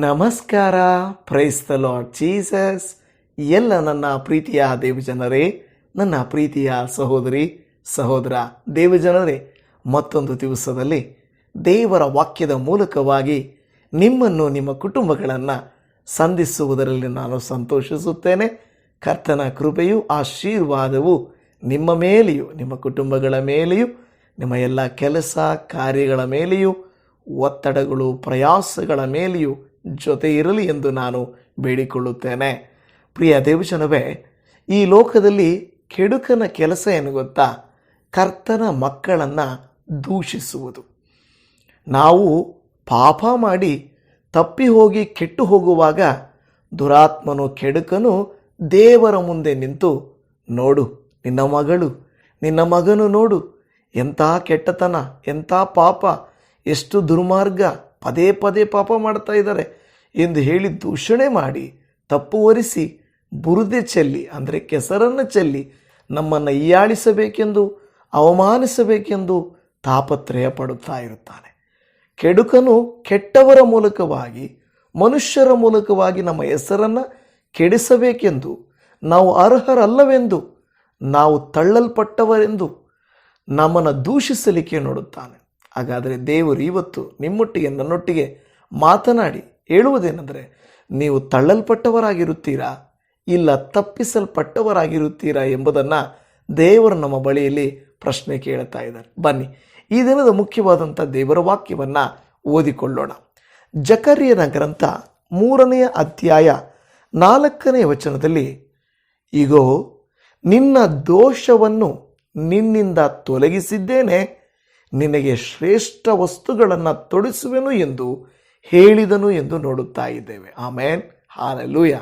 ನಮಸ್ಕಾರ. Praise the lord Jesus ಎಲ್ಲ ನನ್ನ ಪ್ರೀತಿಯ ದೇವಜನರೇ, ನನ್ನ ಪ್ರೀತಿಯ ಸಹೋದರಿ, ಸಹೋದರ ದೇವಜನರೇ, ಮತ್ತೊಂದು ದಿವಸದಲ್ಲಿ ದೇವರ ವಾಕ್ಯದ ಮೂಲಕವಾಗಿ ನಿಮ್ಮನ್ನು ನಿಮ್ಮ ಕುಟುಂಬಗಳನ್ನು ಸಂಧಿಸುವುದರಲ್ಲಿ ನಾನು ಸಂತೋಷಿಸುತ್ತೇನೆ. ಕರ್ತನ ಕೃಪೆಯು ಆಶೀರ್ವಾದವು ನಿಮ್ಮ ಮೇಲೆಯೂ, ನಿಮ್ಮ ಕುಟುಂಬಗಳ ಮೇಲೆಯೂ, ನಿಮ್ಮ ಎಲ್ಲ ಕೆಲಸ ಕಾರ್ಯಗಳ ಮೇಲೆಯೂ, ಒತ್ತಡಗಳು, ಪ್ರಯಾಸಗಳ ಮೇಲೆಯೂ ಜೊತೆ ಇರಲಿ ಎಂದು ನಾನು ಬೇಡಿಕೊಳ್ಳುತ್ತೇನೆ. ಪ್ರಿಯ ದೇವಜನವೇ, ಈ ಲೋಕದಲ್ಲಿ ಕೆಡುಕನ ಕೆಲಸ ಏನು ಗೊತ್ತಾ? ಕರ್ತನ ಮಕ್ಕಳನ್ನು ದೂಷಿಸುವುದು. ನಾವು ಪಾಪ ಮಾಡಿ ತಪ್ಪಿ ಹೋಗಿ ಕೆಟ್ಟು ಹೋಗುವಾಗ ದುರಾತ್ಮನು ಕೆಡುಕನು, ದೇವರ ಮುಂದೆ ನಿಂತು, ನೋಡು, ನಿನ್ನ ಮಗಳು, ನಿನ್ನ ಮಗನು ನೋಡು, ಎಂಥ ಕೆಟ್ಟತನ, ಎಂಥ ಪಾಪ, ಎಷ್ಟು ದುರ್ಮಾರ್ಗ, ಪದೇ ಪದೇ ಪಾಪ ಮಾಡ್ತಾ ಇದ್ದಾರೆ. ಎಂದು ಹೇಳಿ ದೂಷಣೆ ಮಾಡಿ ತಪ್ಪು ಒರೆಸಿ ಬುರುದೆ ಚೆಲ್ಲಿ, ಅಂದರೆ ಕೆಸರನ್ನು ಚೆಲ್ಲಿ ನಮ್ಮನ್ನು ಈಯಾಳಿಸಬೇಕೆಂದು ಅವಮಾನಿಸಬೇಕೆಂದು ತಾಪತ್ರಯ ಪಡುತ್ತಾ ಇರುತ್ತಾನೆ. ಕೆಡುಕನು ಕೆಟ್ಟವರ ಮೂಲಕವಾಗಿ, ಮನುಷ್ಯರ ಮೂಲಕವಾಗಿ ನಮ್ಮ ಹೆಸರನ್ನು ಕೆಡಿಸಬೇಕೆಂದು, ನಾವು ಅರ್ಹರಲ್ಲವೆಂದು, ನಾವು ತಳ್ಳಲ್ಪಟ್ಟವರೆಂದು ನಮ್ಮನ್ನು ದೂಷಿಸಲಿಕ್ಕೆ ನೋಡುತ್ತಾನೆ. ಹಾಗಾದರೆ ದೇವರು ಇವತ್ತು ನಿಮ್ಮೊಟ್ಟಿಗೆ ನನ್ನೊಟ್ಟಿಗೆ ಮಾತನಾಡಿ ಹೇಳುವುದೇನೆಂದರೆ, ನೀವು ತಳ್ಳಲ್ಪಟ್ಟವರಾಗಿರುತ್ತೀರಾ ಇಲ್ಲ ತಪ್ಪಿಸಲ್ಪಟ್ಟವರಾಗಿರುತ್ತೀರಾ ಎಂಬುದನ್ನು ದೇವರು ನಮ್ಮ ಬಳಿಯಲ್ಲಿ ಪ್ರಶ್ನೆ ಕೇಳುತ್ತಾ ಇದ್ದಾರೆ. ಬನ್ನಿ, ಈ ದಿನದ ಮುಖ್ಯವಾದಂಥ ದೇವರ ವಾಕ್ಯವನ್ನು ಓದಿಕೊಳ್ಳೋಣ. ಜಕರಿಯನ ಗ್ರಂಥ ಮೂರನೆಯ ಅಧ್ಯಾಯ ನಾಲ್ಕನೇ ವಚನದಲ್ಲಿ ಈಗೋ ನಿನ್ನ ದೋಷವನ್ನು ನಿನ್ನಿಂದ ತೊಲಗಿಸಿದ್ದೇನೆ, ನಿನಗೆ ಶ್ರೇಷ್ಠ ವಸ್ತುಗಳನ್ನು ತೊಡಿಸುವೆನು ಎಂದು ಹೇಳಿದನು ಎಂದು ನೋಡುತ್ತಾ ಇದ್ದೇವೆ. ಆಮೇನ್. ಹಾಲೂಯ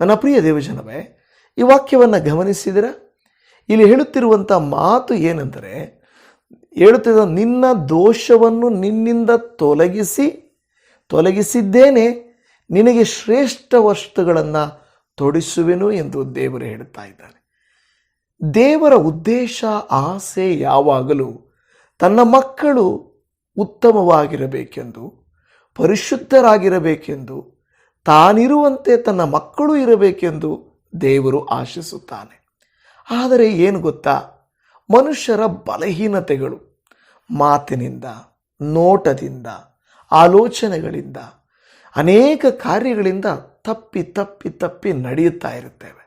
ನನ್ನ ಪ್ರಿಯ ದೇವಜನವೇ, ಈ ವಾಕ್ಯವನ್ನು ಗಮನಿಸಿದರೆ? ಇಲ್ಲಿ ಹೇಳುತ್ತಿರುವಂಥ ಮಾತು ಏನೆಂದರೆ, ಹೇಳುತ್ತಿದ್ದ ನಿನ್ನ ದೋಷವನ್ನು ನಿನ್ನಿಂದ ತೊಲಗಿಸಿ, ತೊಲಗಿಸಿದ್ದೇನೆ, ನಿನಗೆ ಶ್ರೇಷ್ಠ ವಸ್ತುಗಳನ್ನು ತೊಡಿಸುವೆನು ಎಂದು ದೇವರು ಹೇಳುತ್ತಾ ಇದ್ದಾನೆ. ದೇವರ ಉದ್ದೇಶ, ಆಸೆ ಯಾವಾಗಲೂ ತನ್ನ ಮಕ್ಕಳು ಉತ್ತಮವಾಗಿರಬೇಕೆಂದು ಪರಿಶುದ್ಧರಾಗಿರಬೇಕೆಂದು, ತಾನಿರುವಂತೆ ತನ್ನ ಮಕ್ಕಳು ಇರಬೇಕೆಂದು ದೇವರು ಆಶಿಸುತ್ತಾನೆ. ಆದರೆ ಏನು ಗೊತ್ತಾ? ಮನುಷ್ಯರ ಬಲಹೀನತೆಗಳು, ಮಾತಿನಿಂದ, ನೋಟದಿಂದ, ಆಲೋಚನೆಗಳಿಂದ, ಅನೇಕ ಕಾರ್ಯಗಳಿಂದ ತಪ್ಪಿ ತಪ್ಪಿ ತಪ್ಪಿ ನಡೆಯುತ್ತಾ ಇರುತ್ತೇವೆ.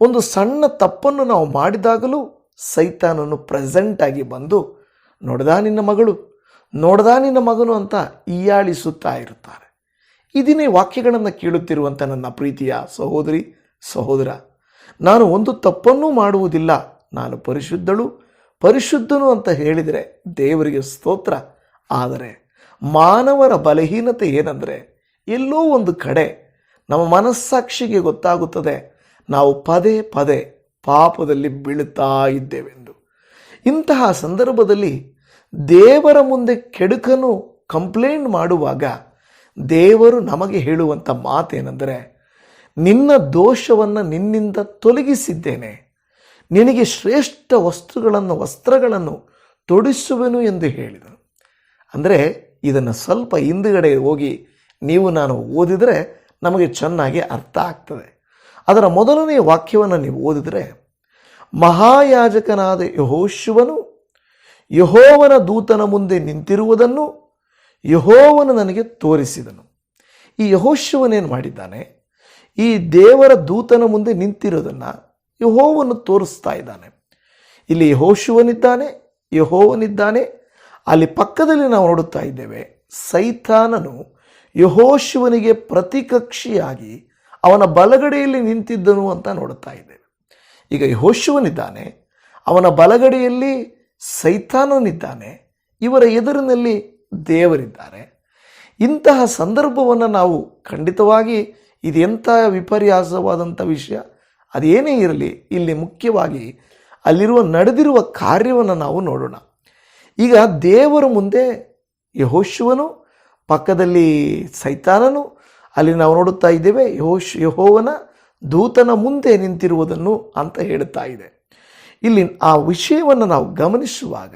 ಒಂದು ಸಣ್ಣ ತಪ್ಪನ್ನು ನಾವು ಮಾಡಿದಾಗಲೂ ಸೈತಾನನು ಪ್ರೆಸೆಂಟಾಗಿ ಬಂದು, ನೋಡ್ದಾ ನಿನ್ನ ಮಗಳು? ನೋಡ್ದಾ ನಿನ್ನ ಮಗನು ಅಂತ ಈಯಾಳಿಸುತ್ತಾ ಇರುತ್ತಾರೆ. ಇದನ್ನೇ ವಾಕ್ಯಗಳನ್ನು ಕೇಳುತ್ತಿರುವಂಥ ನನ್ನ ಪ್ರೀತಿಯ ಸಹೋದರಿ, ಸಹೋದರ. ನಾನು ಒಂದು ತಪ್ಪನ್ನೂ ಮಾಡುವುದಿಲ್ಲ. ನಾನು ಪರಿಶುದ್ಧಳು, ಪರಿಶುದ್ಧನು ಅಂತ ಹೇಳಿದರೆ ದೇವರಿಗೆ ಸ್ತೋತ್ರ. ಆದರೆ ಮಾನವರ ಬಲಹೀನತೆ ಏನಂದರೆ ಎಲ್ಲೋ ಒಂದು ಕಡೆ ನಮ್ಮ ಮನಸ್ಸಾಕ್ಷಿಗೆ ಗೊತ್ತಾಗುತ್ತದೆ, ನಾವು ಪದೇ ಪದೇ ಪಾಪದಲ್ಲಿ ಬೀಳುತ್ತಾ ಇದ್ದೇವೆಂದು. ಇಂತಹ ಸಂದರ್ಭದಲ್ಲಿ ದೇವರ ಮುಂದೆ ಕೆಡುಕನು ಕಂಪ್ಲೇಂಟ್ ಮಾಡುವಾಗ ದೇವರು ನಮಗೆ ಹೇಳುವಂಥ ಮಾತೇನೆಂದರೆ, ನಿನ್ನ ದೋಷವನ್ನು ನಿನ್ನಿಂದ ತೊಲಗಿಸಿದ್ದೇನೆ. ನಿನಗೆ ಶ್ರೇಷ್ಠ ವಸ್ತುಗಳನ್ನು, ವಸ್ತ್ರಗಳನ್ನು ತೊಡಿಸುವೆನು ಎಂದು ಹೇಳಿದನು. ಅಂದರೆ ಇದನ್ನು ಸ್ವಲ್ಪ ಹಿಂದುಗಡೆ ಹೋಗಿ ನೀವು ನಾನು ಓದಿದರೆ ನಮಗೆ ಚೆನ್ನಾಗಿ ಅರ್ಥ ಆಗ್ತದೆ. ಅದರ ಮೊದಲನೆಯ ವಾಕ್ಯವನ್ನು ನೀವು ಓದಿದರೆ, ಮಹಾಯಾಜಕನಾದ ಯಹೋಶುವನು ಯಹೋವನ ದೂತನ ಮುಂದೆ ನಿಂತಿರುವುದನ್ನು ಯಹೋವನು ನನಗೆ ತೋರಿಸಿದನು. ಈ ಯಹೋಶಿವನೇನು ಮಾಡಿದ್ದಾನೆ? ಈ ದೇವರ ದೂತನ ಮುಂದೆ ನಿಂತಿರೋದನ್ನು ಯಹೋವನ್ನು ತೋರಿಸ್ತಾ ಇದ್ದಾನೆ. ಇಲ್ಲಿ ಯಹೋಶುವನಿದ್ದಾನೆ, ಯಹೋವನಿದ್ದಾನೆ. ಅಲ್ಲಿ ಪಕ್ಕದಲ್ಲಿ ನಾವು ನೋಡುತ್ತಾ ಇದ್ದೇವೆ, ಸೈತಾನನು ಯಹೋಶಿವನಿಗೆ ಪ್ರತಿಕಕ್ಷಿಯಾಗಿ ಅವನ ಬಲಗಡೆಯಲ್ಲಿ ನಿಂತಿದ್ದನು ಅಂತ ನೋಡುತ್ತಾ ಇದ್ದೇವೆ. ಈಗ ಯಹೋಶಿವನಿದ್ದಾನೆ, ಅವನ ಬಲಗಡೆಯಲ್ಲಿ ಸೈತಾನನಿದ್ದಾನೆ. ಇವರ ಎದುರಿನಲ್ಲಿ ದೇವರಿದ್ದಾರೆ. ಇಂತಹ ಸಂದರ್ಭವನ್ನು ನಾವು ಖಂಡಿತವಾಗಿ ಇದೆಂಥ ವಿಪರ್ಯಾಸವಾದಂಥ ವಿಷಯ. ಅದೇನೇ ಇರಲಿ, ಇಲ್ಲಿ ಮುಖ್ಯವಾಗಿ ಅಲ್ಲಿರುವ ನಡೆದಿರುವ ಕಾರ್ಯವನ್ನು ನಾವು ನೋಡೋಣ. ಈಗ ದೇವರ ಮುಂದೆ ಯಹೋಶುವನು, ಪಕ್ಕದಲ್ಲಿ ಸೈತಾನನು, ಅಲ್ಲಿ ನಾವು ನೋಡುತ್ತಾ ಇದ್ದೇವೆ ಯಹೋಶ್, ಯಹೋವನ ದೂತನ ಮುಂದೆ ನಿಂತಿರುವುದನ್ನು ಅಂತ ಹೇಳುತ್ತಾ ಇದೆ. ಇಲ್ಲಿ ಆ ವಿಷಯವನ್ನು ನಾವು ಗಮನಿಸುವಾಗ,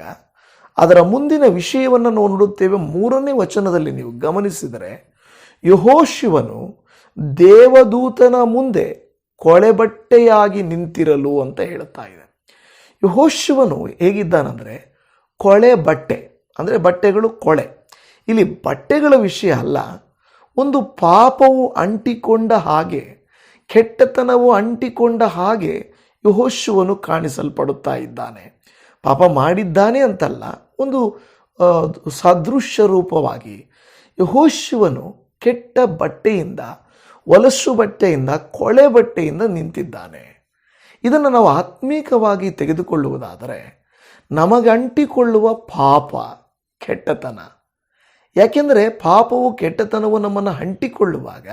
ಅದರ ಮುಂದಿನ ವಿಷಯವನ್ನು ನಾವು ನೋಡುತ್ತೇವೆ. ಮೂರನೇ ವಚನದಲ್ಲಿ ನೀವು ಗಮನಿಸಿದರೆ, ಯಹೋಶಿವನು ದೇವದೂತನ ಮುಂದೆ ಕೊಳೆಬಟ್ಟೆಯಾಗಿ ನಿಂತಿರಲು ಅಂತ ಹೇಳುತ್ತಾ ಇದೆ. ಯಹೋಶಿವನು ಹೇಗಿದ್ದಾನಂದರೆ ಕೊಳೆ ಬಟ್ಟೆ ಅಂದರೆ ಬಟ್ಟೆಗಳು ಕೊಳೆ. ಇಲ್ಲಿ ಬಟ್ಟೆಗಳ ವಿಷಯ ಅಲ್ಲ, ಒಂದು ಪಾಪವು ಅಂಟಿಕೊಂಡ ಹಾಗೆ, ಕೆಟ್ಟತನವು ಅಂಟಿಕೊಂಡ ಹಾಗೆ ಯಹೋಶುವನು ಕಾಣಿಸಲ್ಪಡುತ್ತಾ ಇದ್ದಾನೆ. ಪಾಪ ಮಾಡಿದ್ದಾನೆ ಅಂತಲ್ಲ, ಒಂದು ಸದೃಶ್ಯ ರೂಪವಾಗಿ ಯಹೋಶುವನು ಕೆಟ್ಟ ಬಟ್ಟೆಯಿಂದ ಒಲಸು ಬಟ್ಟೆಯಿಂದ, ಕೊಳೆ ಬಟ್ಟೆಯಿಂದ ನಿಂತಿದ್ದಾನೆ. ಇದನ್ನು ನಾವು ಆತ್ಮೀಕವಾಗಿ ತೆಗೆದುಕೊಳ್ಳುವುದಾದರೆ, ನಮಗಂಟಿಕೊಳ್ಳುವ ಪಾಪ ಕೆಟ್ಟತನ. ಯಾಕೆಂದರೆ ಪಾಪವು ಕೆಟ್ಟತನವು ನಮ್ಮನ್ನು ಅಂಟಿಕೊಳ್ಳುವಾಗ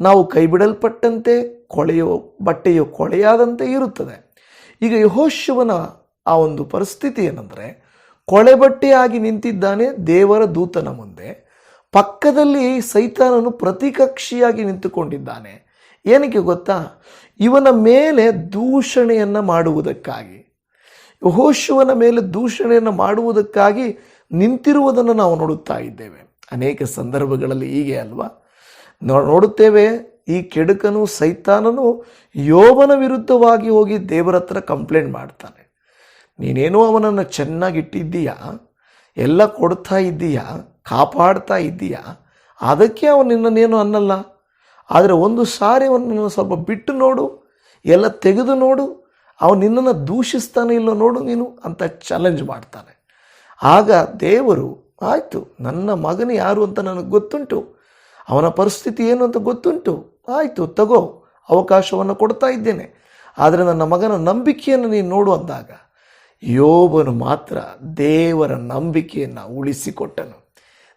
ನಾವು ಕೈಬಿಡಲ್ಪಟ್ಟಂತೆ ಕೊಳೆಯು, ಬಟ್ಟೆಯು ಕೊಳೆಯಾದಂತೆ ಇರುತ್ತದೆ. ಈಗ ಯಹೋಶುವನ ಆ ಒಂದು ಪರಿಸ್ಥಿತಿ ಏನಂದರೆ, ಕೊಳೆ ಬಟ್ಟೆಯಾಗಿ ನಿಂತಿದ್ದಾನೆ ದೇವರ ದೂತನ ಮುಂದೆ. ಪಕ್ಕದಲ್ಲಿ ಸೈತಾನನು ಪ್ರತಿಕಕ್ಷಿಯಾಗಿ ನಿಂತುಕೊಂಡಿದ್ದಾನೆ. ಏನಕ್ಕೆ ಗೊತ್ತಾ? ಇವನ ಮೇಲೆ ದೂಷಣೆಯನ್ನು ಮಾಡುವುದಕ್ಕಾಗಿ. ಯಹೋಶುವನ ಮೇಲೆ ದೂಷಣೆಯನ್ನು ಮಾಡುವುದಕ್ಕಾಗಿ ನಿಂತಿರುವುದನ್ನು ನಾವು ನೋಡುತ್ತಾ ಇದ್ದೇವೆ. ಅನೇಕ ಸಂದರ್ಭಗಳಲ್ಲಿ ಹೀಗೆ ಅಲ್ವಾ? ನೋಡುತ್ತೇವೆ, ಈ ಕೆಡುಕನು ಸೈತಾನನು ಯೋಬನ ವಿರುದ್ಧವಾಗಿ ಹೋಗಿ ದೇವರ ಹತ್ರ ಕಂಪ್ಲೇಂಟ್ ಮಾಡ್ತಾನೆ. ನೀನೇನೋ ಅವನನ್ನು ಚೆನ್ನಾಗಿಟ್ಟಿದ್ದೀಯಾ? ಎಲ್ಲ ಕೊಡ್ತಾ ಇದ್ದೀಯಾ? ಕಾಪಾಡ್ತಾ ಇದ್ದೀಯಾ? ಅದಕ್ಕೆ ಅವನು ನಿನ್ನನ್ನೇನು ಅನ್ನಲ್ಲ? ಆದರೆ ಒಂದು ಸಾರಿ ಅವನನ್ನು ಸ್ವಲ್ಪ ಬಿಟ್ಟು ನೋಡು, ಎಲ್ಲ ತೆಗೆದು ನೋಡು, ಅವನು ನಿನ್ನನ್ನು ದೂಷಿಸ್ತಾನೆ ಇಲ್ಲೋ ನೋಡು ನೀನು ಅಂತ ಚಾಲೆಂಜ್ ಮಾಡ್ತಾನೆ. ಆಗ ದೇವರು, ಆಯಿತು, ನನ್ನ ಮಗನು ಯಾರು ಅಂತ ನನಗೆ ಗೊತ್ತುಂಟು. ಅವನ ಪರಿಸ್ಥಿತಿ ಏನು ಅಂತ ಗೊತ್ತುಂಟು. ಆಯಿತು, ತಗೋ, ಅವಕಾಶವನ್ನು ಕೊಡ್ತಾ ಇದ್ದೇನೆ. ಆದರೆ ನನ್ನ ಮಗನ ನಂಬಿಕೆಯನ್ನು ನೀನು ನೋಡು ಅಂದಾಗ, ಯೋಬನು ಮಾತ್ರ ದೇವರ ನಂಬಿಕೆಯನ್ನು ಉಳಿಸಿಕೊಟ್ಟನು.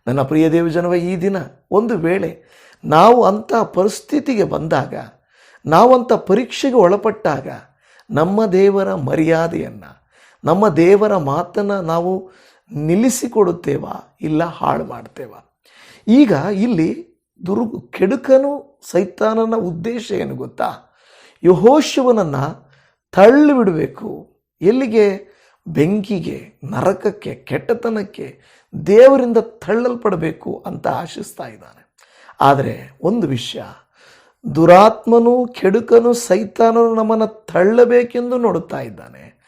ನನ್ನ ಪ್ರಿಯ ದೇವಜನವೇ, ಈ ದಿನ ಒಂದು ವೇಳೆ ನಾವು ಅಂಥ ಪರಿಸ್ಥಿತಿಗೆ ಬಂದಾಗ, ನಾವಂಥ ಪರೀಕ್ಷೆಗೆ ಒಳಪಟ್ಟಾಗ, ನಮ್ಮ ದೇವರ ಮರ್ಯಾದೆಯನ್ನು, ನಮ್ಮ ದೇವರ ಮಾತನ್ನು ನಾವು ನಿಲ್ಲಿಸಿಕೊಡುತ್ತೇವಾ ಇಲ್ಲ ಹಾಳು ಮಾಡ್ತೇವಾ ಈಗ ಇಲ್ಲಿ ದುರು ಕೆಡುಕನು ಸೈತಾನನ ಉದ್ದೇಶ ಏನು ಗೊತ್ತಾ? ಯಹೋಶವನನ್ನು ತಳ್ಳಿಬಿಡಬೇಕು ಎಲ್ಲಿಗೆ? ಬೆಂಕಿಗೆ, ನರಕಕ್ಕೆ, ಕೆಟ್ಟತನಕ್ಕೆ ದೇವರಿಂದ ತಳ್ಳಲ್ಪಡಬೇಕು ಅಂತ ಆಶಿಸ್ತಾ ಇದ್ದಾನೆ. ಆದರೆ ಒಂದು ವಿಷಯ, ದುರಾತ್ಮನು, ಕೆಡುಕನು ಸೈತಾನನು ನಮ್ಮನ್ನು ತಳ್ಳಬೇಕೆಂದು ನೋಡುತ್ತಾ ಇದ್ದಾನೆ.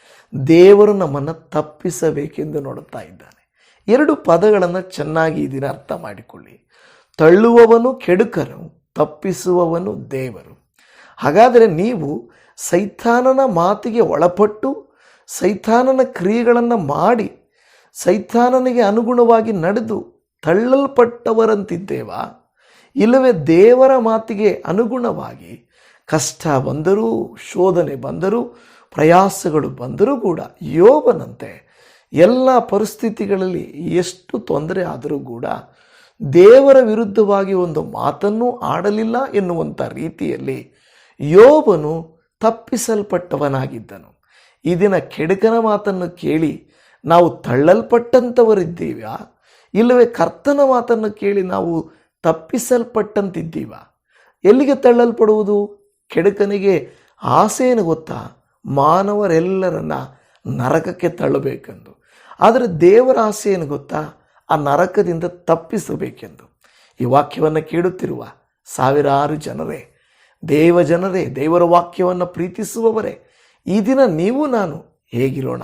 ದೇವರು ನಮ್ಮನ್ನು ತಪ್ಪಿಸಬೇಕೆಂದು ನೋಡುತ್ತಾ ಇದ್ದಾನೆ. ಎರಡು ಪದಗಳನ್ನು ಚೆನ್ನಾಗಿ ಇದನ್ನು ಅರ್ಥ ಮಾಡಿಕೊಳ್ಳಿ. ತಳ್ಳುವವನು ಕೆಡುಕನು, ತಪ್ಪಿಸುವವನು ದೇವರು. ಹಾಗಾದರೆ ನೀವು ಸೈತಾನನ ಮಾತಿಗೆ ಒಳಪಟ್ಟು ಸೈತಾನನ ಕ್ರಿಯೆಗಳನ್ನು ಮಾಡಿ ಸೈತಾನನಿಗೆ ಅನುಗುಣವಾಗಿ ನಡೆದು ತಳ್ಳಲ್ಪಟ್ಟವರಂತಿದ್ದೇವಾ? ಇಲ್ಲವೇ ದೇವರ ಮಾತಿಗೆ ಅನುಗುಣವಾಗಿ ಕಷ್ಟ ಬಂದರೂ, ಶೋಧನೆ ಬಂದರೂ, ಪ್ರಯಾಸಗಳು ಬಂದರೂ ಕೂಡ ಯೋಬನಂತೆ ಎಲ್ಲ ಪರಿಸ್ಥಿತಿಗಳಲ್ಲಿ ಎಷ್ಟು ತೊಂದರೆ ಆದರೂ ಕೂಡ ದೇವರ ವಿರುದ್ಧವಾಗಿ ಒಂದು ಮಾತನ್ನು ಆಡಲಿಲ್ಲ ಎನ್ನುವಂಥ ರೀತಿಯಲ್ಲಿ ಯೋಬನು ತಪ್ಪಿಸಲ್ಪಟ್ಟವನಾಗಿದ್ದನು. ಇದಿನ ಕೆಡಕನ ಮಾತನ್ನು ಕೇಳಿ ನಾವು ತಳ್ಳಲ್ಪಟ್ಟಂಥವರಿದ್ದೀವ ಇಲ್ಲವೇ ಕರ್ತನ ಮಾತನ್ನು ಕೇಳಿ ನಾವು ತಪ್ಪಿಸಲ್ಪಟ್ಟಂತಿದ್ದೀವ ಎಲ್ಲಿಗೆ ತಳ್ಳಲ್ಪಡುವುದು? ಕೆಡುಕನಿಗೆ ಆಸೆಯನ್ನು ಗೊತ್ತಾ? ಮಾನವರೆಲ್ಲರನ್ನ ನರಕಕ್ಕೆ ತಳ್ಳಬೇಕೆಂದು. ಆದರೆ ದೇವರ ಆಸೆ ಗೊತ್ತಾ? ಆ ನರಕದಿಂದ ತಪ್ಪಿಸಬೇಕೆಂದು. ಈ ವಾಕ್ಯವನ್ನು ಕೇಳುತ್ತಿರುವ ಸಾವಿರಾರು ಜನರೇ, ದೇವ ಜನರೇ, ದೇವರ ವಾಕ್ಯವನ್ನು ಪ್ರೀತಿಸುವವರೇ, ಈ ದಿನ ನೀವು ನಾನು ಹೇಗಿರೋಣ?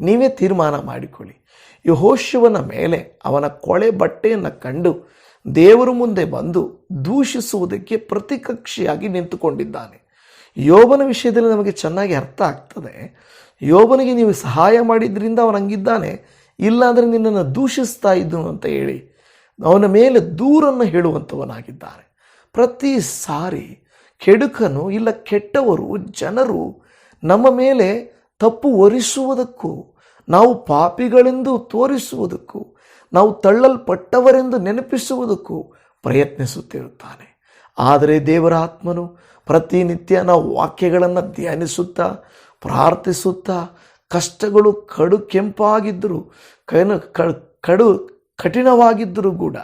ನೀವೇ ತೀರ್ಮಾನ ಮಾಡಿಕೊಳ್ಳಿ. ಯಹೋಶುವನ ಮೇಲೆ ಅವನ ಕೊಳೆ ಬಟ್ಟೆಯನ್ನು ಕಂಡು ದೇವರ ಮುಂದೆ ಬಂದು ದೂಷಿಸುವುದಕ್ಕೆ ಪ್ರತಿಕಕ್ಷಿಯಾಗಿ ನಿಂತುಕೊಂಡಿದ್ದಾನೆ. ಯೋಬನ ವಿಷಯದಲ್ಲಿ ನಮಗೆ ಚೆನ್ನಾಗಿ ಅರ್ಥ ಆಗ್ತದೆ. ಯೋಬನಿಗೆ ನೀವು ಸಹಾಯ ಮಾಡಿದ್ರಿಂದ ಅವನು ಹಂಗಿದ್ದಾನೆ ಇಲ್ಲಾಂದರೆ ನಿನ್ನನ್ನು ದೂಷಿಸ್ತಾ ಇದ್ದನು ಅಂತ ಹೇಳಿ ಅವನ ಮೇಲೆ ದೂರನ್ನು ಹೇಳುವಂಥವನಾಗಿದ್ದಾರೆ. ಪ್ರತಿ ಸಾರಿ ಕೆಡುಕನು ಇಲ್ಲ ಕೆಟ್ಟವರು ಜನರು ನಮ್ಮ ಮೇಲೆ ತಪ್ಪು ಒರಿಸುವುದಕ್ಕೂ, ನಾವು ಪಾಪಿಗಳೆಂದು ತೋರಿಸುವುದಕ್ಕೂ, ನಾವು ತಳ್ಳಲ್ಪಟ್ಟವರೆಂದು ನೆನಪಿಸುವುದಕ್ಕೂ ಪ್ರಯತ್ನಿಸುತ್ತಿರುತ್ತಾನೆ. ಆದರೆ ದೇವರ ಆತ್ಮನು ಪ್ರತಿನಿತ್ಯ ನಾವು ವಾಕ್ಯಗಳನ್ನು ಧ್ಯಾನಿಸುತ್ತಾ, ಪ್ರಾರ್ಥಿಸುತ್ತಾ ಕಷ್ಟಗಳು ಕಡು ಕೆಂಪಾಗಿದ್ದರೂ, ಕೈನ ಕಡು ಕಠಿಣವಾಗಿದ್ದರೂ ಕೂಡ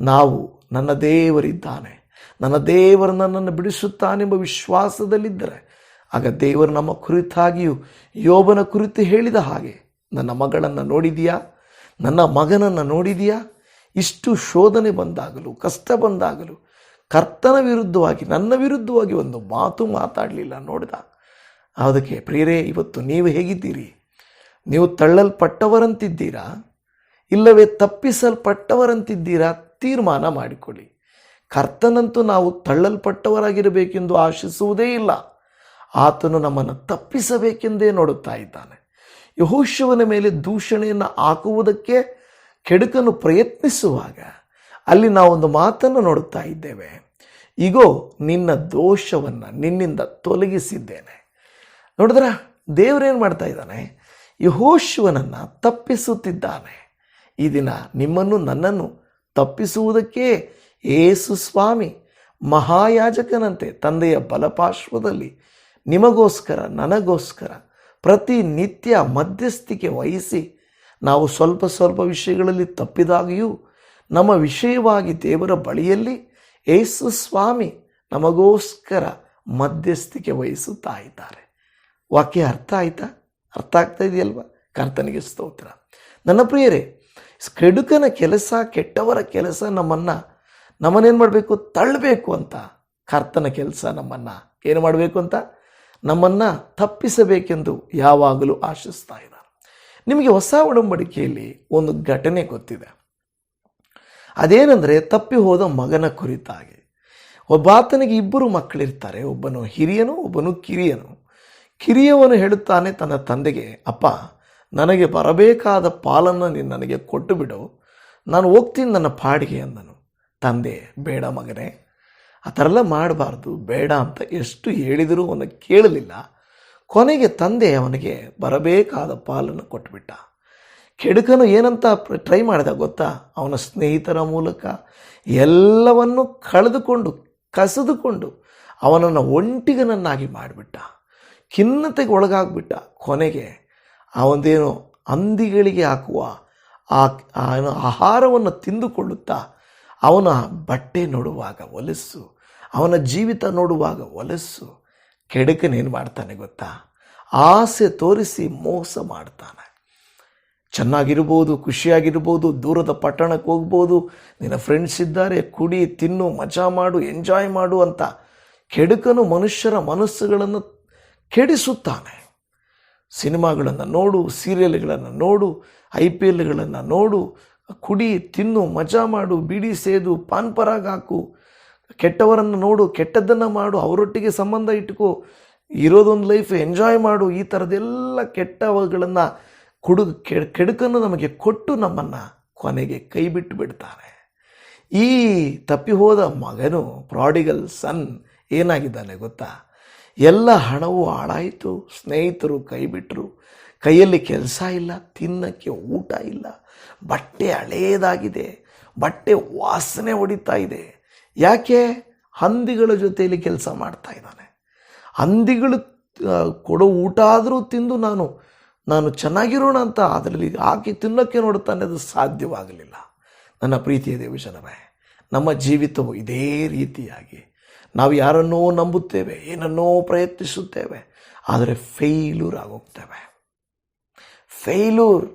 ನಾವು ನನ್ನ ದೇವರಿದ್ದಾನೆ. ನನ್ನ ದೇವರು ನನ್ನನ್ನು ಬಿಡಿಸುತ್ತಾನೆಂಬ ವಿಶ್ವಾಸದಲ್ಲಿದ್ದರೆ, ಆಗ ದೇವರು ನಮ್ಮ ಕುರಿತಾಗಿಯೂ ಯೋಬನ ಕುರಿತು ಹೇಳಿದ ಹಾಗೆ, ನನ್ನ ಮಗಳನ್ನು ನೋಡಿದೆಯಾ? ನನ್ನ ಮಗನನ್ನು ನೋಡಿದೆಯಾ? ಇಷ್ಟು ಶೋಧನೆ ಬಂದಾಗಲೂ, ಕಷ್ಟ ಬಂದಾಗಲೂ ಕರ್ತನ ವಿರುದ್ಧವಾಗಿ, ನನ್ನ ವಿರುದ್ಧವಾಗಿ ಒಂದು ಮಾತು ಮಾತಾಡಲಿಲ್ಲ ನೋಡಿದ ಅದಕ್ಕೆ, ಪ್ರಿಯರೇ, ಇವತ್ತು ನೀವು ಹೇಗಿದ್ದೀರಿ? ನೀವು ತಳ್ಳಲ್ಪಟ್ಟವರಂತಿದ್ದೀರಾ? ಇಲ್ಲವೇ ತಪ್ಪಿಸಲ್ಪಟ್ಟವರಂತಿದ್ದೀರಾ? ತೀರ್ಮಾನ ಮಾಡಿಕೊಳ್ಳಿ. ಕರ್ತನಂತೂ ನಾವು ತಳ್ಳಲ್ಪಟ್ಟವರಾಗಿರಬೇಕೆಂದು ಆಶಿಸುವುದೇ ಇಲ್ಲ. ಆತನು ನಮ್ಮನ್ನು ತಪ್ಪಿಸಬೇಕೆಂದೇ ನೋಡುತ್ತಾ ಇದ್ದಾನೆ. ಯಹೋಶವನ ಮೇಲೆ ದೂಷಣೆಯನ್ನು ಹಾಕುವುದಕ್ಕೆ ಕೆಡುಕನ್ನು ಪ್ರಯತ್ನಿಸುವಾಗ ಅಲ್ಲಿ ನಾವೊಂದು ಮಾತನ್ನು ನೋಡುತ್ತಾ ಇದ್ದೇವೆ. ಈಗೋ ನಿನ್ನ ದೋಷವನ್ನು ನಿನ್ನಿಂದ ತೊಲಗಿಸಿದ್ದೇನೆ. ನೋಡಿದ್ರ? ದೇವ್ರೇನು ಮಾಡ್ತಾ ಇದ್ದಾನೆ? ಯಹೋಶುವನನ್ನು ತಪ್ಪಿಸುತ್ತಿದ್ದಾನೆ. ಈ ದಿನ ನಿಮ್ಮನ್ನು ನನ್ನನ್ನು ತಪ್ಪಿಸುವುದಕ್ಕೆ ಏಸು ಸ್ವಾಮಿ ಮಹಾಯಾಜಕನಂತೆ ತಂದೆಯ ಬಲಪಾರ್ಶ್ವದಲ್ಲಿ ನಿಮಗೋಸ್ಕರ, ನನಗೋಸ್ಕರ ಪ್ರತಿನಿತ್ಯ ಮಧ್ಯಸ್ಥಿಕೆ ವಹಿಸಿ ನಾವು ಸ್ವಲ್ಪ ಸ್ವಲ್ಪ ವಿಷಯಗಳಲ್ಲಿ ತಪ್ಪಿದಾಗಿಯೂ ನಮ್ಮ ವಿಷಯವಾಗಿ ದೇವರ ಬಳಿಯಲ್ಲಿ ಏಸು ಸ್ವಾಮಿ ನಮಗೋಸ್ಕರ ಮಧ್ಯಸ್ಥಿಕೆ ವಹಿಸುತ್ತಾ ಇದ್ದಾರೆ. ವಾಕ್ಯ ಅರ್ಥ ಆಯ್ತಾ? ಅರ್ಥ ಆಗ್ತಾ ಇದೆಯಲ್ವಾ? ಕರ್ತನಿಗೆ ಸ್ತೋತ್ರ. ನನ್ನ ಪ್ರಿಯರೇ, ಕೆಡುಕನ ಕೆಲಸ, ಕೆಟ್ಟವರ ಕೆಲಸ ನಮ್ಮನ್ನು, ನಮ್ಮನ್ನೇನು ಮಾಡಬೇಕು? ತಳ್ಳಬೇಕು ಅಂತ. ಕರ್ತನ ಕೆಲಸ ನಮ್ಮನ್ನು. ಏನು ಮಾಡಬೇಕು ಅಂತ? ನಮ್ಮನ್ನು ತಪ್ಪಿಸಬೇಕೆಂದು ಯಾವಾಗಲೂ ಆಶಿಸ್ತಾ ಇದ್ದಾರೆ. ನಿಮಗೆ ಹೊಸ ಒಡಂಬಡಿಕೆಯಲ್ಲಿ ಒಂದು ಘಟನೆ ಗೊತ್ತಿದೆ. ಅದೇನೆಂದರೆ, ತಪ್ಪಿ ಹೋದ ಮಗನ ಕುರಿತಾಗಿ. ಒಬ್ಬಾತನಿಗೆ ಇಬ್ಬರು ಮಕ್ಕಳಿರ್ತಾರೆ. ಒಬ್ಬನು ಹಿರಿಯನು, ಒಬ್ಬನು ಕಿರಿಯನು. ಕಿರಿಯವನು ಹೇಳುತ್ತಾನೆ ತನ್ನ ತಂದೆಗೆ, ಅಪ್ಪ, ನನಗೆ ಬರಬೇಕಾದ ಪಾಲನ್ನು ನೀನು ನನಗೆ ಕೊಟ್ಟು ಬಿಡು. ನಾನು ಹೋಗ್ತೀನಿ ನನ್ನ ಪಾಡಿಗೆ ಅಂದನು. ತಂದೆ, ಬೇಡ ಮಗನೇ. ಆ ಥರ ಎಲ್ಲ ಮಾಡಬಾರ್ದು. ಬೇಡ ಅಂತ ಎಷ್ಟು ಹೇಳಿದರೂ ಅವನು ಕೇಳಲಿಲ್ಲ. ಕೊನೆಗೆ ತಂದೆ ಅವನಿಗೆ ಬರಬೇಕಾದ ಪಾಲನ್ನು ಕೊಟ್ಟುಬಿಟ್ಟ. ಕೆಡುಕನು ಏನಂತ ಟ್ರೈ ಮಾಡಿದ ಗೊತ್ತಾ? ಅವನ ಸ್ನೇಹಿತರ ಮೂಲಕ. ಎಲ್ಲವನ್ನು ಕಳೆದುಕೊಂಡು, ಕಸಿದುಕೊಂಡು ಅವನನ್ನು ಒಂಟಿಗನನ್ನಾಗಿ ಮಾಡಿಬಿಟ್ಟ. ಖಿನ್ನತೆಗೆ ಒಳಗಾಗ್ಬಿಟ್ಟ ಕೊನೆಗೆ ಆ ಒಂದೇನು ಹಂದಿಗಳಿಗೆ ಹಾಕುವ ಆ ಆಹಾರವನ್ನು ತಿಂದುಕೊಳ್ಳುತ್ತಾ ಅವನ ಬಟ್ಟೆ ನೋಡುವಾಗ ಒಲಸ್ಸು ಅವನ ಜೀವಿತ ನೋಡುವಾಗ ಒಲಸ್ಸು ಕೆಡಕನೇನು ಮಾಡ್ತಾನೆ ಗೊತ್ತಾ? ಆಸೆ ತೋರಿಸಿ ಮೋಸ ಮಾಡ್ತಾನೆ. ಚೆನ್ನಾಗಿರ್ಬೋದು, ಖುಷಿಯಾಗಿರ್ಬೋದು, ದೂರದ ಪಟ್ಟಣಕ್ಕೆ ಹೋಗ್ಬೋದು, ನಿನ್ನ ಫ್ರೆಂಡ್ಸ್ ಇದ್ದಾರೆ, ಕುಡಿ, ತಿನ್ನು, ಮಜಾ ಮಾಡು ಎಂಜಾಯ್ ಮಾಡು ಅಂತ ಕೆಡುಕನು ಮನುಷ್ಯರ ಮನಸ್ಸುಗಳನ್ನು ಕೆಡಿಸುತ್ತಾನೆ. ಸಿನಿಮಾಗಳನ್ನು ನೋಡು, ಸೀರಿಯಲ್ಗಳನ್ನು ನೋಡು, ಐ ಪಿ ಎಲ್ಗಳನ್ನು ನೋಡು, ಕುಡಿ, ತಿನ್ನು, ಮಜಾ ಮಾಡು, ಬಿಡಿ ಸೇದು, ಪಾನ್ ಪರಾಗ್ ಹಾಕು, ಕೆಟ್ಟವರನ್ನು ನೋಡು, ಕೆಟ್ಟದ್ದನ್ನು ಮಾಡು, ಅವರೊಟ್ಟಿಗೆ ಸಂಬಂಧ ಇಟ್ಕೋ, ಇರೋದೊಂದು ಲೈಫ್ ಎಂಜಾಯ್ ಮಾಡು, ಈ ಥರದ್ದೆಲ್ಲ ಕೆಟ್ಟವುಗಳನ್ನು ಕುಡು, ಕೆಡುಕನ್ನು ನಮಗೆ ಕೊಟ್ಟು ನಮ್ಮನ್ನು ಕೊನೆಗೆ ಕೈ ಬಿಟ್ಟು ಬಿಡ್ತಾನೆ. ಈ ತಪ್ಪಿ ಹೋದ ಮಗನು ಪ್ರಾಡಿಗಲ್ ಸನ್ ಏನಾಗಿದ್ದಾನೆ ಗೊತ್ತಾ? ಎಲ್ಲ ಹಣವು ಹಾಳಾಯಿತು. ಸ್ನೇಹಿತರು ಕೈ ಬಿಟ್ಟರು ಕೈಯಲ್ಲಿ ಕೆಲಸ ಇಲ್ಲ, ತಿನ್ನಕ್ಕೆ ಊಟ ಇಲ್ಲ. ಬಟ್ಟೆ ಹಳೇದಾಗಿದೆ. ಬಟ್ಟೆ ವಾಸನೆ ಹೊಡಿತಾ ಇದೆ. ಯಾಕೆ? ಹಂದಿಗಳ ಜೊತೆಯಲ್ಲಿ ಕೆಲಸ ಮಾಡ್ತಾ ಇದ್ದಾನೆ. ಹಂದಿಗಳು ಕೊಡೋ ಊಟ ಆದರೂ ತಿಂದು ನಾನು ನಾನು ಚೆನ್ನಾಗಿರೋಣ ಅಂತ ಅದರಲ್ಲಿ ಹಾಕಿ ತಿನ್ನೋಕ್ಕೆ ನೋಡುತ್ತಾನೆ ಅದು ಸಾಧ್ಯವಾಗಲಿಲ್ಲ. ನನ್ನ ಪ್ರೀತಿಯ ದೇವಶನವೇ ನಮ್ಮ ಜೀವಿತವು ಇದೇ ರೀತಿಯಾಗಿ ನಾವು ಯಾರನ್ನೋ ನಂಬುತ್ತೇವೆ, ಏನನ್ನೋ ಪ್ರಯತ್ನಿಸುತ್ತೇವೆ, ಆದರೆ ಫೇಲ್ಯೂರ್ ಆಗೋಗ್ತೇವೆ. ಫೇಲ್ಯೂರ್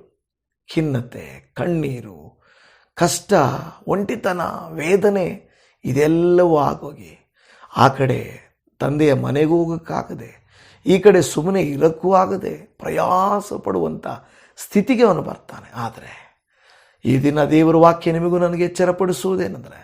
ಖಿನ್ನತೆ, ಕಣ್ಣೀರು, ಕಷ್ಟ, ಒಂಟಿತನ, ವೇದನೆ, ಇದೆಲ್ಲವೂ ಆಗೋಗಿ ಆ ಕಡೆ ತಂದೆಯ ಮನೆಗೂ ಹೋಗೋಕ್ಕಾಗದೆ, ಈ ಕಡೆ ಸುಮ್ಮನೆ ಇರೋಕ್ಕೂ ಆಗದೆ ಪ್ರಯಾಸ ಪಡುವಂಥ ಸ್ಥಿತಿಗೆ ಅವನು ಬರ್ತಾನೆ. ಆದರೆ ಈ ದಿನ ದೇವರ ವಾಕ್ಯ ನಿಮಗೂ ನನಗೆ ಎಚ್ಚರಪಡಿಸುವುದೇನೆಂದರೆ,